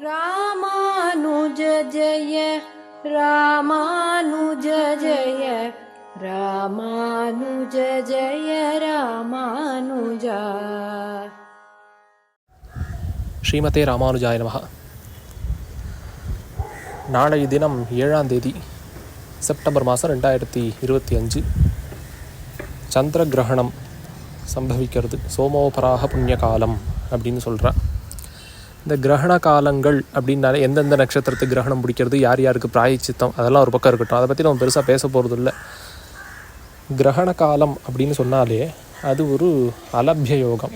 ராமானுஜ ஜய ராமானுஜ ஜய ராமானுஜ ஜய ராமானுஜா. ஸ்ரீமதே ராமானுஜாய நமகா நாளைய தினம் ஏழாம் தேதி செப்டம்பர் மாதம் ரெண்டாயிரத்தி இருபத்தி அஞ்சு சந்திர கிரகணம் சம்பவிக்கிறது. சோமோபராக புண்ணிய காலம் அப்படின்னு சொல்கிறேன் இந்த கிரகண காலங்கள் அப்படின்னாலே எந்தெந்த நட்சத்திரத்துக்கு கிரகணம் பிடிக்கிறது யார் யாருக்கு பிராயச்சித்தம் அதெல்லாம் ஒரு பக்கம் இருக்கட்டும். அதை பற்றி நம்ம பெருசாக பேச போகிறது இல்லை கிரகண காலம் அப்படின்னு சொன்னாலே அது ஒரு அலபிய யோகம்.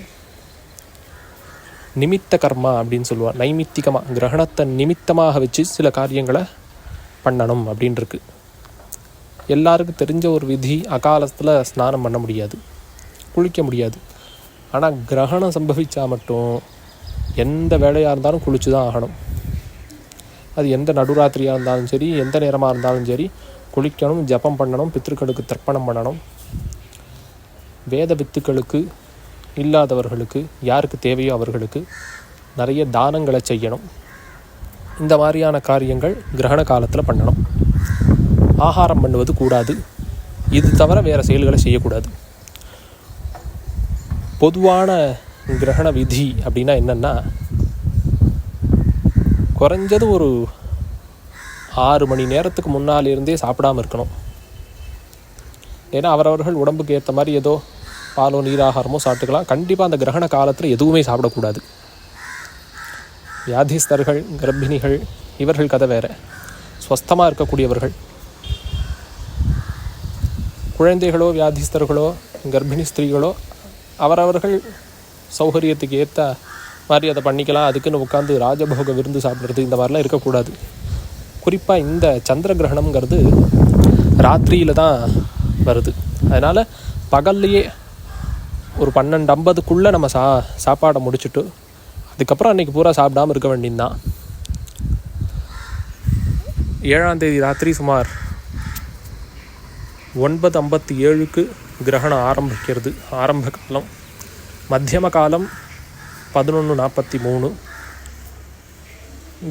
நிமித்த கர்மா அப்படின்னு சொல்லுவாள் நைமித்திகமாக கிரகணத்தை நிமித்தமாக வச்சு சில காரியங்களை பண்ணணும் அப்படின்ருக்கு. எல்லாருக்கும் தெரிஞ்ச ஒரு விதி அகாலத்தில் ஸ்நானம் பண்ண முடியாது குளிக்க முடியாது. ஆனால் கிரகணம் சம்பவித்தா மட்டும் எந்த வேலையாக இருந்தாலும் குளிச்சு தான் ஆகணும். அது எந்த நடுராத்திரியாக இருந்தாலும் சரி எந்த நேரமாக இருந்தாலும் சரி குளிக்கணும் ஜபம் பண்ணணும் பித்திருக்களுக்கு தர்ப்பணம் பண்ணணும். வேத வித்துக்களுக்கு இல்லாதவர்களுக்கு யாருக்கு தேவையோ அவர்களுக்கு நிறைய தானங்களை செய்யணும். இந்த மாதிரியான காரியங்கள் கிரகண காலத்தில் பண்ணணும். ஆகாரம் பண்ணுவது கூடாது. இது தவிர வேறு செயல்களை செய்யக்கூடாது. பொதுவான கிரகண விதி அப்படின்னா என்னென்னா குறைஞ்சது ஒரு ஆறு மணி நேரத்துக்கு முன்னால் இருந்தே சாப்பிடாம இருக்கணும். ஏன்னா அவரவர்கள் உடம்புக்கு ஏற்ற மாதிரி ஏதோ பாலோ நீராகாரமோ சாப்பிட்டுக்கலாம். கண்டிப்பாக அந்த கிரகண காலத்தில் எதுவுமே சாப்பிடக்கூடாது. வியாதிஸ்தர்கள் கர்ப்பிணிகள் இவர்கள் கதை வேற. ஸ்வஸ்தமாக இருக்கக்கூடியவர்கள். குழந்தைகளோ வியாதிஸ்தர்களோ கர்ப்பிணி ஸ்திரீகளோ அவரவர்கள் சௌகரியத்துக்கு ஏற்ற மாதிரி அதை பண்ணிக்கலாம். அதுக்குன்னு உட்காந்து ராஜபோக விருந்து சாப்பிட்றது இந்த மாதிரிலாம் இருக்கக்கூடாது. குறிப்பாக இந்த சந்திர கிரகணம்ங்கிறது ராத்திரியில் தான் வருது. அதனால் பகல்லையே ஒரு பன்னெண்டு ஐம்பதுக்குள்ளே நம்ம சா சாப்பாடை முடிச்சுட்டு அதுக்கப்புறம் அன்றைக்கி பூரா சாப்பிடாம இருக்க வேண்டியதுதான். ஏழாம் தேதி ராத்திரி சுமார் ஒன்பது ஐம்பத்தி ஏழுக்கு கிரகணம் ஆரம்பிக்கிறது ஆரம்ப காலம். மத்தியம காலம் பதினொன்று நாற்பத்தி மூணு.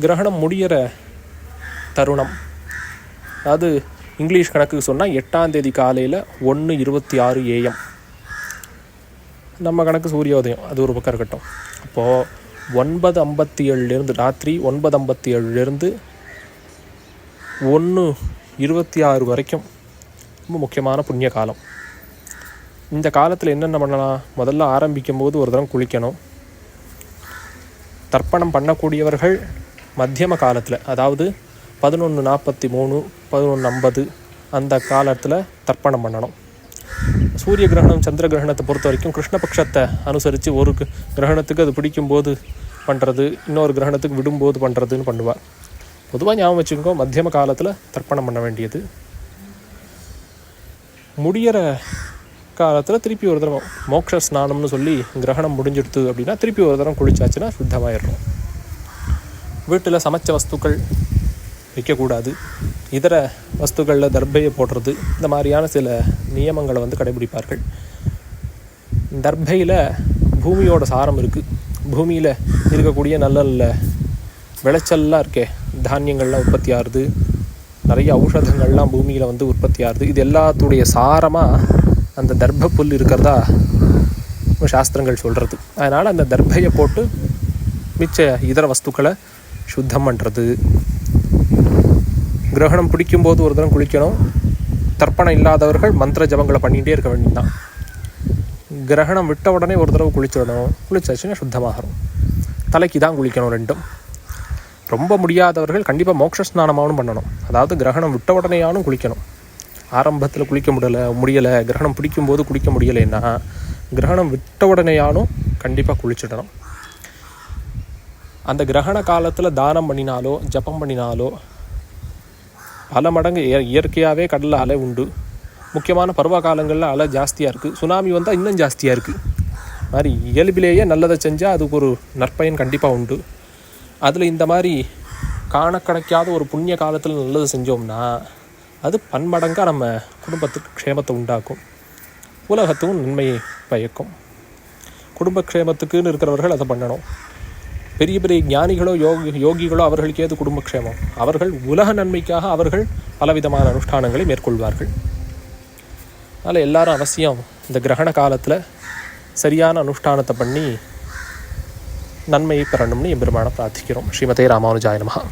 கிரகணம் முடியிற தருணம். அதாவது இங்கிலீஷ் கணக்குக்கு சொன்னால் எட்டாம் தேதி காலையில் ஒன்று இருபத்தி ஆறு ஏஎம் நம்ம கணக்கு சூரியோதயம் அது ஒரு பக்கம் இருக்கட்டும். அப்போது ஒன்பது ஐம்பத்தி ஏழுலேருந்து ராத்திரி ஒன்பது ஐம்பத்தி ஏழுலேருந்து ஒன்று இருபத்தி ஆறு வரைக்கும் ரொம்ப முக்கியமான புண்ணிய காலம் இந்த காலத்தில் என்னென்ன பண்ணலாம்? முதல்ல ஆரம்பிக்கும் போது ஒரு தரம் குளிக்கணும். தர்ப்பணம் பண்ணக்கூடியவர்கள் மத்தியம காலத்தில் அதாவது பதினொன்று நாற்பத்தி மூணு பதினொன்று ஐம்பது அந்த காலத்தில் தர்ப்பணம் பண்ணணும். சூரிய கிரகணம் சந்திர கிரகணத்தை பொறுத்த வரைக்கும் கிருஷ்ணபக்ஷத்தை அனுசரித்து ஒரு கிரகணத்துக்கு அது பிடிக்கும்போது பண்ணுறது இன்னொரு கிரகணத்துக்கு விடும்போது பண்ணுறதுன்னு பண்ணுவார் பொதுவாக ஞாபகம் வச்சுக்கோ மத்தியம காலத்தில் தர்ப்பணம் பண்ண வேண்டியது. முடியிற காலத்தில் திருப்பி ஒரு தரம் மோக்ஷ ஸ்நானம்னு சொல்லி கிரகணம் முடிஞ்சிடுத்து அப்படின்னா திருப்பி ஒரு தரம் குளிச்சாச்சுன்னா சுத்தமாயிடும் வீட்டில் சமைச்ச வஸ்துக்கள் வைக்கக்கூடாது. இதர வஸ்துக்களில் தர்பையை போடுறது இந்த மாதிரியான சில நியமங்களை வந்து கடைபிடிப்பார்கள். தர்பையில் பூமியோட சாரம் இருக்குது பூமியில் இருக்கக்கூடிய நல்ல நல்ல விளைச்சல்லாம் இருக்கே. தானியங்கள்லாம் உற்பத்தி ஆகுது. நிறைய ஔஷதங்கள்லாம் பூமியில் வந்து உற்பத்தி ஆகுது. இது எல்லாத்துடைய சாரமாக அந்த தர்ப்ப புல் இருக்கிறதா சாஸ்திரங்கள் சொல்கிறது அதனால் அந்த தர்பையை போட்டு மிச்ச இதர வஸ்துக்களை சுத்தம் பண்ணுறது கிரகணம் பிடிக்கும்போது ஒரு தரம் குளிக்கணும். தர்ப்பணம் இல்லாதவர்கள் மந்திர ஜபங்களை பண்ணிகிட்டே இருக்க வேண்டியதுதான். கிரகணம் விட்ட உடனே ஒரு தடவை குளிச்சிடணும். குளிச்சாச்சுன்னா சுத்தமாகணும். தலைக்கு தான் குளிக்கணும் ரெண்டும். ரொம்ப முடியாதவர்கள் கண்டிப்பாக மோட்ச ஸ்நானமானும் பண்ணணும். அதாவது கிரகணம் விட்ட உடனேயானும் குளிக்கணும். ஆரம்பத்தில் குளிக்க முடியலை முடியலை. கிரகணம் பிடிக்கும்போது குளிக்க முடியலைன்னா கிரகணம் விட்ட உடனேயானும் கண்டிப்பாக குளிச்சிடணும். அந்த கிரகண காலத்தில் தானம் பண்ணினாலோ ஜபம் பண்ணினாலோ பல மடங்கு இய- இயற்கையாகவே கடலில் அலை உண்டு. முக்கியமான பருவ காலங்களில் அலை ஜாஸ்தியாக இருக்குது சுனாமி வந்தால் இன்னும் ஜாஸ்தியாக இருக்குது மாதிரி இயல்பிலேயே நல்லதை செஞ்சால் அதுக்கு ஒரு நற்பயன் கண்டிப்பாக உண்டு. அதில் இந்த மாதிரி காண கிடைக்காத ஒரு புண்ணிய காலத்தில் நல்லது செஞ்சோம்னா அது பன்மடங்காக நம்ம குடும்பத்துக்கு க்ஷேமத்தை உண்டாக்கும். உலகத்துக்கும் நன்மையை பயக்கும். குடும்ப க்ஷேமத்துக்குன்னு இருக்கிறவர்கள் அதை பண்ணணும். பெரிய பெரிய ஞானிகளோ யோகி யோகிகளோ அவர்களுக்கு ஏது குடும்பக்ஷேமம். அவர்கள் உலக நன்மைக்காக அவர்கள் பலவிதமான அனுஷ்டானங்களை மேற்கொள்வார்கள். அதனால் எல்லாரும் அவசியம் இந்த கிரகண காலத்தில் சரியான அனுஷ்டானத்தை பண்ணி நன்மையை பெறணும்னு எம்பெருமான பிரார்த்திக்கிறோம். ஸ்ரீமதே ராமானுஜாய நமஹா.